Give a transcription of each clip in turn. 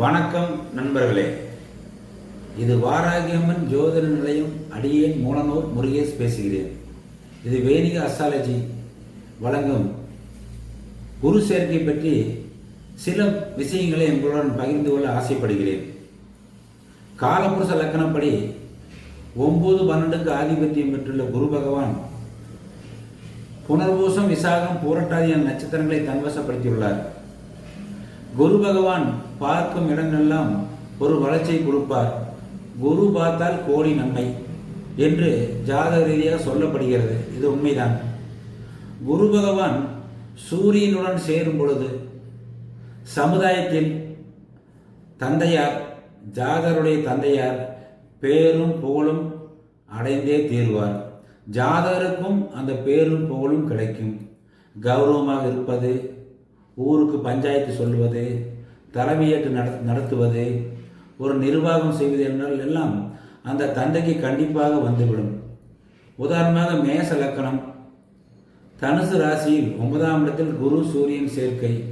வணக்கம் நண்பர்களே. இது வாராகியம்மன் ஜோதிட நிலையம் அடியேன் மூலனூர் முருகேஷ் பேசுகிறேன். இது வேணிக அஸ்ட்ராலஜி வழங்கும் குரு சேர்க்கை பற்றி சில விஷயங்களை உங்களுடன் பகிர்ந்து கொள்ள ஆசைப்படுகிறேன். காலபுருஷ லக்கணப்படி ஒன்பது பன்னெண்டுக்கு ஆதிபத்தியம் பெற்றுள்ள குரு பகவான் புனர்பூசம் விசாகம் பூரட்டாதி என நட்சத்திரங்களை தன்வசப்படுத்தியுள்ளார். குரு பகவான் பார்க்கும் இடங்களெல்லாம் ஒரு வளர்ச்சியை கொடுப்பார். குரு பார்த்தால் கோடி நன்மை என்று ஜாதக ரீதியாக சொல்லப்படுகிறது. இது உண்மைதான். குரு பகவான் சூரியனுடன் சேரும் பொழுது சமுதாயத்தில் தந்தையார் ஜாதகருடைய தந்தையார் பேரும் புகழும் அடைந்தே தீர்வார். ஜாதகருக்கும் அந்த பேரும் புகழும் கிடைக்கும். கௌரவமாக இருப்பது ஊருக்கு பஞ்சாயத்து சொல்வது தலைமையேற்று நட நடத்துவது ஒரு நிர்வாகம் செய்வது என்றால் எல்லாம் அந்த தந்தைக்கு கண்டிப்பாக வந்துவிடும். உதாரணமாக மேச லக்கணம். தனுசு ராசியில் ஒன்பதாம் இடத்தில் குரு சூரியன் சேர்க்கை.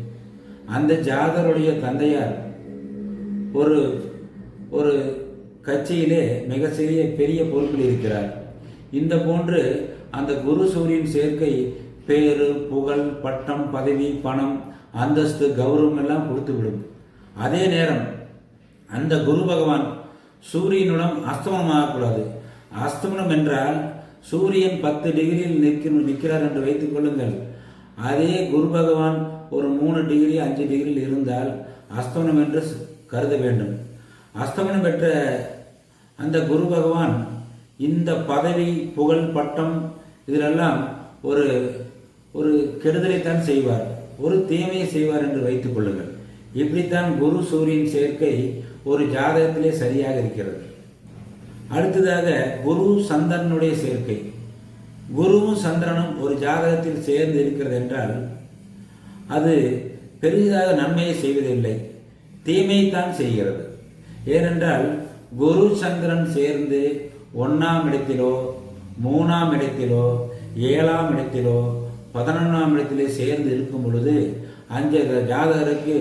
அந்த ஜாதருடைய தந்தையார் ஒரு ஒரு கட்சியிலே மிக சிறிய பெரிய பொறுப்பில் இருக்கிறார். இந்த போன்று அந்த குரு சூரியன் சேர்க்கை பேரு புகழ் பட்டம் பதவி பணம் அந்தஸ்து கௌரவம் எல்லாம் கொடுத்துவிடும். அதே நேரம் அந்த குரு பகவான் சூரியனுடன் அஸ்தமனம் ஆகக்கூடாது அஸ்தமனம் என்றால் சூரியன் பத்து டிகிரியில் நிற்கணும் நிற்கிறார் என்று வைத்துக் கொள்ளுங்கள். அதே குரு பகவான் ஒரு மூணு டிகிரி அஞ்சு டிகிரியில் இருந்தால் அஸ்தமனம் என்று கருத வேண்டும். அஸ்தமனம் பெற்ற அந்த குரு பகவான் இந்த பதவி புகழ் பட்டம் இதிலெல்லாம் ஒரு ஒரு கெடுதலைத்தான் செய்வார். ஒரு தீமையை செய்வார் என்று வைத்துக் கொள்ளுங்கள். இப்படித்தான் குரு சூரியன் சேர்க்கை ஒரு ஜாதகத்திலே சரியாக இருக்கிறது. அடுத்ததாக குரு சந்திரனுடைய சேர்க்கை. குருவும் சந்திரனும் ஒரு ஜாதகத்தில் சேர்ந்து இருக்கிறது என்றால் அது பெரிதாக நன்மையை செய்வதில்லை தீமைத்தான் செய்கிறது. ஏனென்றால் குரு சந்திரன் சேர்ந்து ஒன்றாம் இடத்திலோ மூணாம் இடத்திலோ ஏழாம் இடத்திலோ பதினொன்றாம் இடத்திலே சேர்ந்து இருக்கும் பொழுது அந்த ஜாதகருக்கு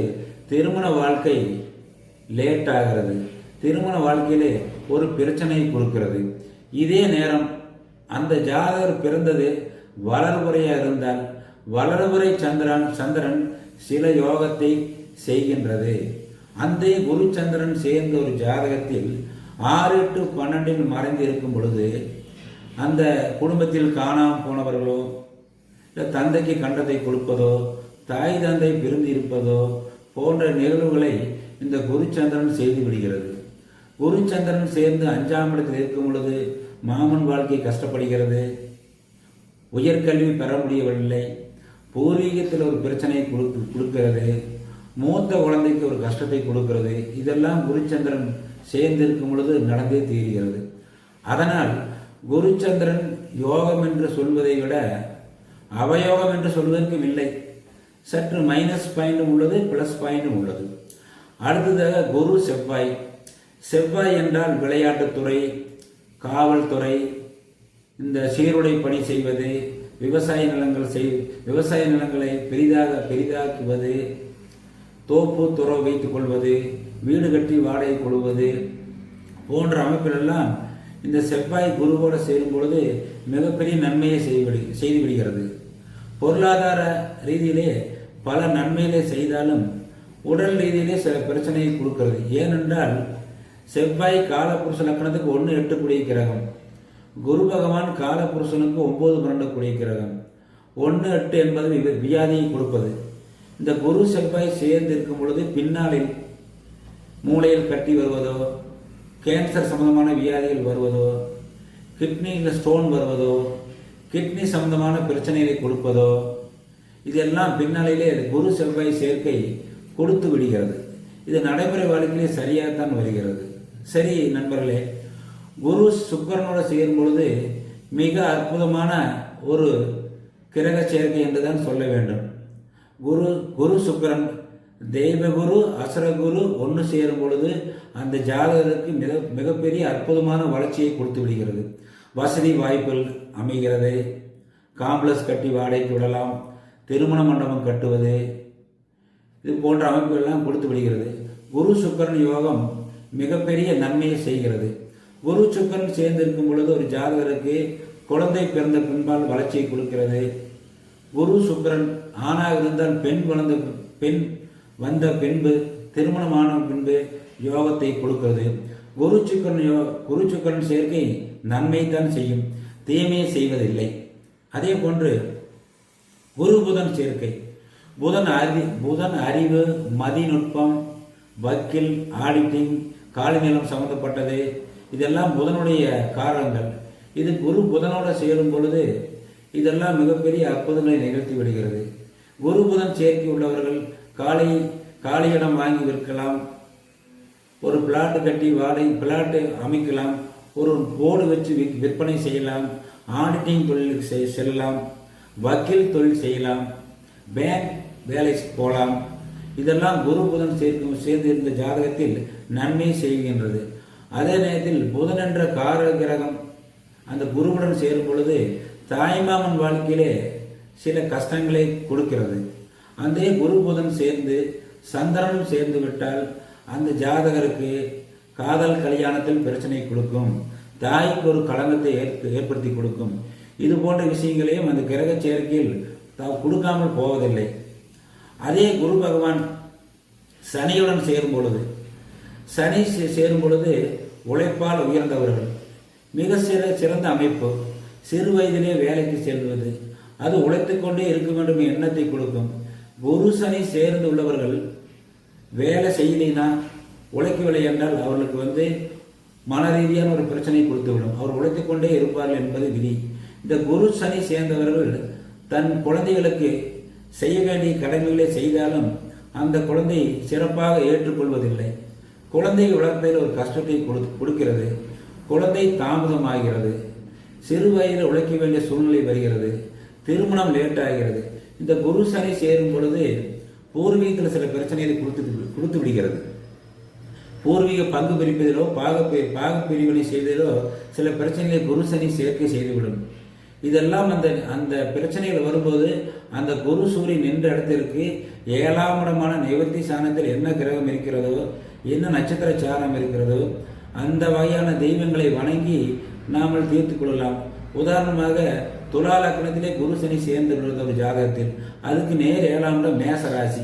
திருமண வாழ்க்கை லேட் ஆகிறது. திருமண வாழ்க்கையிலே ஒரு பிரச்சனையை கொடுக்கிறது. இதே நேரம் அந்த ஜாதகர் பிறந்தது வளர்புறையாக இருந்தால் வளர்புறை சந்திரன் சந்திரன் சில யோகத்தை செய்கின்றது. அந்த குரு சந்திரன் சேர்ந்த ஒரு ஜாதகத்தில் ஆறு டு பன்னெண்டில் மறைந்து இருக்கும் பொழுது அந்த குடும்பத்தில் காணாமல் போனவர்களோ இல்லை தந்தைக்கு கண்டத்தை கொடுப்பதோ தாய் தந்தை பிரிந்து இருப்பதோ போன்ற நிகழ்வுகளை இந்த குருச்சந்திரன் செய்து விடுகிறது. குருச்சந்திரன் சேர்ந்து அஞ்சாம் இடத்தில் இருக்கும் பொழுது மாமன் வாழ்க்கை கஷ்டப்படுகிறது. உயர்கல்வி பெற முடியவில்லை. பூர்வீகத்தில் ஒரு பிரச்சனையை கொடுத்து கொடுக்கிறது. மூத்த குழந்தைக்கு ஒரு கஷ்டத்தை கொடுக்கிறது. இதெல்லாம் குருச்சந்திரன் சேர்ந்து இருக்கும் பொழுது நடந்தே தீர்கிறது. அதனால் குருச்சந்திரன் யோகம் என்று சொல்வதை விட அவயோகம் என்று சொல்வதற்கும் இல்லை. சற்று மைனஸ் பாயிண்டும் உள்ளது பிளஸ் பாயிண்டும் உள்ளது. அடுத்ததாக குரு செவ்வாய். செவ்வாய் என்றால் விளையாட்டுத்துறை காவல்துறை இந்த சீருடை பணி செய்வது விவசாய நிலங்கள் செய் விவசாய நிலங்களை பெரிதாக பெரிதாக்குவது தோப்பு துறவு வைத்துக் கொள்வது வீடு கட்டி வாடகை கொள்வது போன்ற அமைப்பிலெல்லாம் இந்த செவ்வாய் குருவோடு சேரும் பொழுது மிகப்பெரிய நன்மையை செய்து செய்து விடுகிறது. பொருளாதார ரீதியிலே பல நன்மைகளை செய்தாலும் உடல் ரீதியிலே சில பிரச்சனையை கொடுக்கிறது. ஏனென்றால் செவ்வாய் காலபுருஷ லக்கணத்துக்கு ஒன்று எட்டுக்கூடிய கிரகம். குரு பகவான் காலபுருஷனுக்கு ஒன்பது பன்னெண்டுக்கூடிய கிரகம். ஒன்று எட்டு என்பது வியாதியை கொடுப்பது. இந்த குரு செவ்வாய் சேர்ந்து இருக்கும் பொழுது பின்னாளில் மூளையில் கட்டி வருவதோ கேன்சர் சம்பந்தமான வியாதிகள் வருவதோ கிட்னியில் ஸ்டோன் வருவதோ கிட்னி சம்பந்தமான பிரச்சனைகளை கொடுப்பதோ இதெல்லாம் பின்னாளிலே குரு செவ்வாய் சேர்க்கை கொடுத்து விடுகிறது. இது நடைமுறை வாழ்க்கையிலே சரியாகத்தான் வருகிறது. சரி நண்பர்களே குரு சுக்கரனோட செய்யும் பொழுது மிக அற்புதமான ஒரு கிரக சேர்க்கை என்றுதான் சொல்ல வேண்டும். குரு குரு சுக்கரன் தெய்வகுரு அசுரகுரு ஒன்று சேரும் பொழுது அந்த ஜாதகருக்கு மிக மிகப்பெரிய அற்புதமான வளர்ச்சியை கொடுத்து விடுகிறது. வசதி வாய்ப்புகள் அமைகிறது. காம்ப்ளெக்ஸ் கட்டி வாடகைக்கு விடலாம். திருமண மண்டபம் கட்டுவது. இது போன்ற அமைப்புகள்லாம் கொடுத்து விடுகிறது. குரு சுக்கரன் யோகம் மிகப்பெரிய நன்மையை செய்கிறது. குரு சுக்கரன் சேர்ந்து இருக்கும் பொழுது ஒரு ஜாதகருக்கு குழந்தை பிறந்த பின்பால் வளர்ச்சியை கொடுக்கிறது. குரு சுக்கரன் ஆணாக இருந்தால் பெண் வளர்ந்த பெண் வந்த பின்பு திருமணமான பின்பு யோகத்தை கொடுக்கிறது. குரு சுக்கரன் யோ குரு சுக்கரன் சேர்க்கை நன்மை தான் செய்யும். தீமையை செய்வதில்லை. அதே போன்று குரு புதன் சேர்க்கை. புதன் அறி புதன் அறிவு மதிநுட்பம் வக்கீல் ஆடிட்டிங் காலநிலம் சம்பந்தப்பட்டது. இதெல்லாம் புதனுடைய காரணங்கள். இது குரு புதனோட சேரும் பொழுது இதெல்லாம் மிகப்பெரிய அற்புதங்களை நிகழ்த்தி விடுகிறது. குரு புதன் சேர்க்கை உள்ளவர்கள் காலை காலியிடம் வாங்கி விற்கலாம். ஒரு பிளாட்டு கட்டி வாடகை பிளாட்டு அமைக்கலாம். ஒரு போர்டு வச்சு விற்- விற்பனை செய்யலாம் ஆடிட்டிங் தொழிலுக்கு செய்- செல்லலாம் வக்கீல் தொழில் செய்யலாம் பேங்க் வேலை போகலாம் இதெல்லாம் குரு புதன் சேர்க்கும் சேர்ந்து இருந்த ஜாதகத்தில் நன்மை செய்கின்றது. அதே நேரத்தில் புதன் என்ற கார கிரகம் அந்த குருவுடன் சேரும் பொழுது தாய்மாமன் வாழ்க்கையிலே சில கஷ்டங்களை கொடுக்கிறது. அந்த குரு புதன் சேர்ந்து சந்திரனும் சேர்ந்து விட்டால் அந்த ஜாதகருக்கு காதல் கல்யாணத்தில் பிரச்சனை கொடுக்கும். தாய்க்கு ஒரு களங்கத்தை ஏற்ப- ஏற்படுத்தி கொடுக்கும். இது போன்ற விஷயங்களையும் அந்த கிரக சேர்க்கையில் த- கொடுக்காமல் போவதில்லை. அதே குரு பகவான் சனியுடன் சேரும் பொழுது சனி சே- சேரும் பொழுது உழைப்பால் உயர்ந்தவர்கள். மிக சிற சிறந்த அமைப்பு. சிறு வயதிலே வேலைக்கு செல்வது. அது உழைத்துக்கொண்டே இருக்க வேண்டும் எண்ணத்தை கொடுக்கும். குரு சனி சேர்ந்து உள்ளவர்கள் வேலை செய்யலைன்னா உழைக்கவில்லை என்றால் அவர்களுக்கு வந்து மன ரீதியான ஒரு பிரச்சனை கொடுத்துவிடும். அவர் உழைத்து கொண்டே இருப்பார்கள் என்பது விதி. இந்த குரு சனி சேர்ந்தவர்கள் தன் குழந்தைகளுக்கு செய்ய வேண்டிய கடமைகளை செய்தாலும் அந்த குழந்தை சிறப்பாக ஏற்றுக்கொள்வதில்லை. குழந்தை வளர்ப்பதில் ஒரு கஷ்டத்தை கொடு- கொடுக்கிறது. குழந்தை தாமதமாகிறது. சிறு வயதில் உழைக்க வேண்டிய சூழ்நிலை வருகிறது. திருமணம் லேட் ஆகிறது. இந்த குரு சனி சேரும் பொழுது பூர்வீகத்தில் சில பிரச்சனைகளை கொடுத்து கொடுத்து விடுகிறது. பூர்வீக பங்கு பிரிப்பதிலோ பாக பாக பிரிவினை செய்வதிலோ சில பிரச்சனைகளை குரு சனி சேர்க்கை செய்துவிடும். இதெல்லாம் அந்த அந்த பிரச்சனைகள் வரும்போது அந்த குரு சூரியன் நின்ற இடத்திற்கு ஏழாம் இடமான நிவர்த்தி சாணத்தில் என்ன கிரகம் இருக்கிறதோ என்ன நட்சத்திர சாரம் இருக்கிறதோ அந்த வகையான தெய்வங்களை வணங்கி நாமல் தீர்த்து கொள்ளலாம். உதாரணமாக துலா லக்னத்திலே குரு சனி சேர்ந்து உள்ளது ஒரு ஜாதகத்தில். அதுக்கு நேர் ஏழாம் இடம் மேச ராசி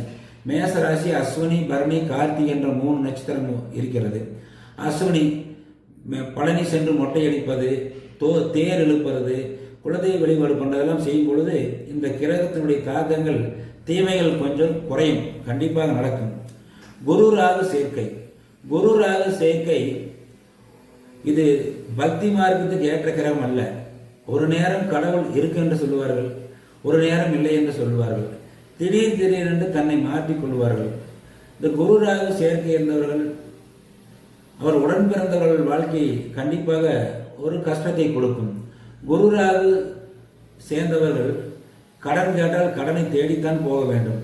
மேச ராசி அஸ்வினி பரணி கார்த்தி என்ற மூணு நட்சத்திரம் இருக்கிறது. அஸ்வினி பழனி சென்று மொட்டையடிப்பது தோ தேர் இழுப்பது குலதெய்வ வழிபாடு பண்ணுறதெல்லாம் செய்யும் பொழுது இந்த கிரகத்தினுடைய தாக்கங்கள் தீமைகள் கொஞ்சம் குறையும். கண்டிப்பாக நடக்கும். குரு ராகு சேர்க்கை. குரு ராகு சேர்க்கை இது பக்தி மார்க்கத்துக்கு ஏற்ற கிரகம் அல்ல. ஒரு நேரம் கடவுள் இருக்கு என்று சொல்லுவார்கள் ஒரு நேரம் இல்லை என்று சொல்லுவார்கள். திடீர் திடீரென்று தன்னை மாற்றிக் கொள்வார்கள். இந்த குரு ராகு சேர்க்கை இருந்தவர்கள் அவர் உடன் பிறந்தவர்கள் வாழ்க்கை கண்டிப்பாக ஒரு கஷ்டத்தை கொடுக்கும். குரு ராகு சேர்ந்தவர்கள் கடன் கேட்டால் கடனை தேடித்தான் போக வேண்டும்.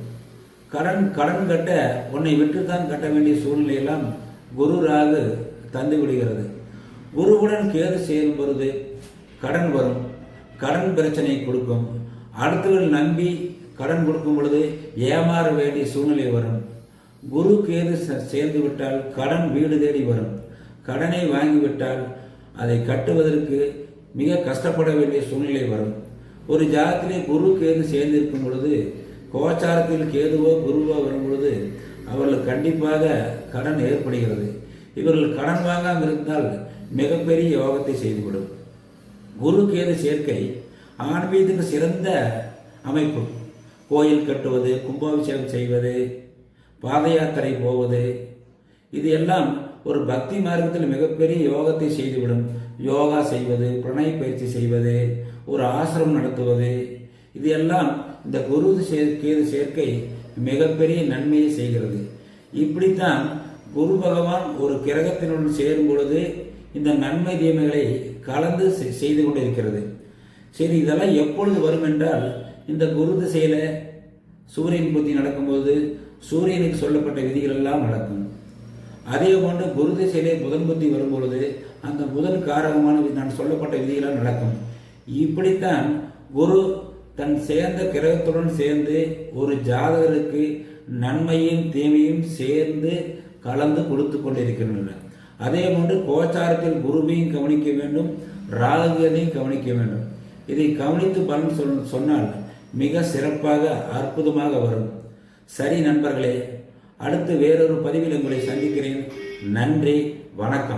கடன் கடன் கட்ட உன்னை விட்டுத்தான் கட்ட வேண்டிய சூழ்நிலையெல்லாம் குரு ராகு தந்து விடுகிறது. குருவுடன் கேது சேரும் பொழுது கடன் வரும். கடன் பிரச்சனை கொடுக்கும். அடுத்தவர்கள் நம்பி கடன் கொடுக்கும் பொழுது ஏமாற வேண்டிய சூழ்நிலை வரும். குரு கேது சேர்ந்து விட்டால் கடன் வீடு தேடி வரும். கடனை வாங்கிவிட்டால் அதை கட்டுவதற்கு மிக கஷ்டப்பட வேண்டிய சூழ்நிலை வரும். ஒரு ஜாதத்திலே குரு கேது சேர்ந்திருக்கும் பொழுது கோச்சாரத்தில் கேதுவோ குருவோ வரும் பொழுது அவர்களுக்கு கண்டிப்பாக கடன் ஏற்படுகிறது. இவர்கள் கடன் வாங்காமல் இருந்தால் மிகப்பெரிய யோகத்தை செய்துவிடும். குரு கேது சேர்க்கை ஆன்மீகத்துக்கு சிறந்த அமைப்பு. கோயில் கட்டுவது கும்பாபிஷேகம் செய்வது பாத யாத்திரை போவது இது எல்லாம் ஒரு பக்தி மார்க்கத்தில் மிகப்பெரிய யோகத்தை செய்துவிடும். யோகா செய்வது பிரணய பயிற்சி செய்வது ஒரு ஆசிரமம் நடத்துவது இது எல்லாம் இந்த குரு கேது சேர்க்கை மிகப்பெரிய நன்மையை செய்கிறது. இப்படித்தான் குரு பகவான் ஒரு கிரகத்தினுடன் சேரும் பொழுது இந்த நன்மை தீமைகளை கலந்து செ- செய்து கொண்டிருக்கிறது. சரி இதெல்லாம் எப்பொழுது வரும் என்றால் இந்த குரு திசையில சூரியன் புத்தி நடக்கும்போது சூரியனுக்கு சொல்லப்பட்ட விதிகள் எல்லாம் நடக்கும். அதே போன்று குரு திசையிலே புதன் புத்தி வரும்பொழுது அந்த புதன் காரகமான வி- நான் சொல்லப்பட்ட விதிகளால் நடக்கும். இப்படித்தான் குரு தன் சேர்ந்த கிரகத்துடன் சேர்ந்து ஒரு ஜாதகருக்கு நன்மையும் தீமையும் சேர்ந்து கலந்து கொடுத்து கொண்டிருக்கின்றன அதே போன்று கோச்சாரத்தில் குருவையும் கவனிக்க வேண்டும் ராகுகளையும் கவனிக்க வேண்டும். இதை கவனித்து பலன் சொல் சொன்னால் மிக சிறப்பாக அற்புதமாக வரும். சரி நண்பர்களே அடுத்து வேறொரு பதிவில் உங்களை சந்திக்கிறேன். நன்றி வணக்கம்.